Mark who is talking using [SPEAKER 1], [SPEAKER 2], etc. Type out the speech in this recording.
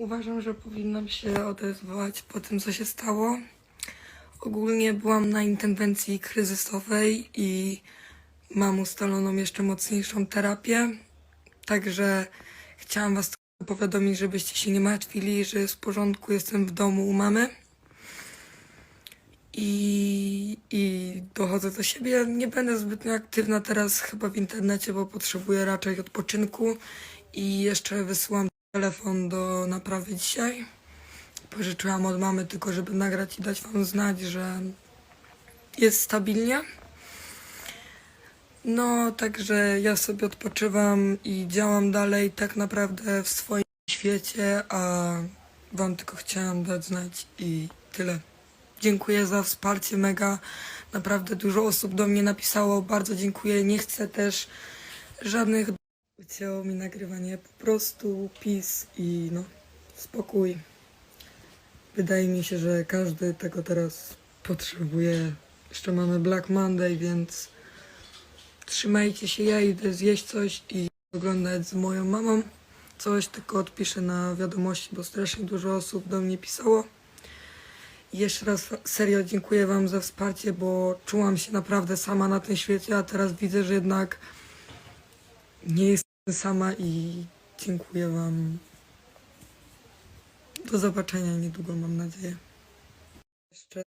[SPEAKER 1] Uważam, że powinnam się odezwać po tym, co się stało. Ogólnie byłam na interwencji kryzysowej i mam ustaloną jeszcze mocniejszą terapię. Także chciałam Was powiadomić, żebyście się nie martwili, że jest w porządku, jestem w domu u mamy. I, I dochodzę do siebie. Nie będę zbytnio aktywna teraz chyba w internecie, bo potrzebuję raczej odpoczynku. I jeszcze wysyłam telefon do naprawy dzisiaj. Pożyczyłam od mamy tylko, żeby nagrać i dać wam znać, że jest stabilnie. No, także ja sobie odpoczywam i działam dalej tak naprawdę w swoim świecie, a wam tylko chciałam dać znać i tyle. Dziękuję za wsparcie mega. Naprawdę dużo osób do mnie napisało. Bardzo dziękuję. Nie chcę też żadnych ucięło mi nagrywanie. Po prostu pis i no spokój. Wydaje mi się, że każdy tego teraz potrzebuje. Jeszcze mamy Black Monday, więc trzymajcie się. Ja idę zjeść coś i oglądać z moją mamą. Coś tylko odpiszę na wiadomości, bo strasznie dużo osób do mnie pisało. I Jeszcze raz serio dziękuję Wam za wsparcie, bo czułam się naprawdę sama na tym świecie, a teraz widzę, że jednak nie jestem sama i dziękuję Wam. Do zobaczenia niedługo, mam nadzieję. Jeszcze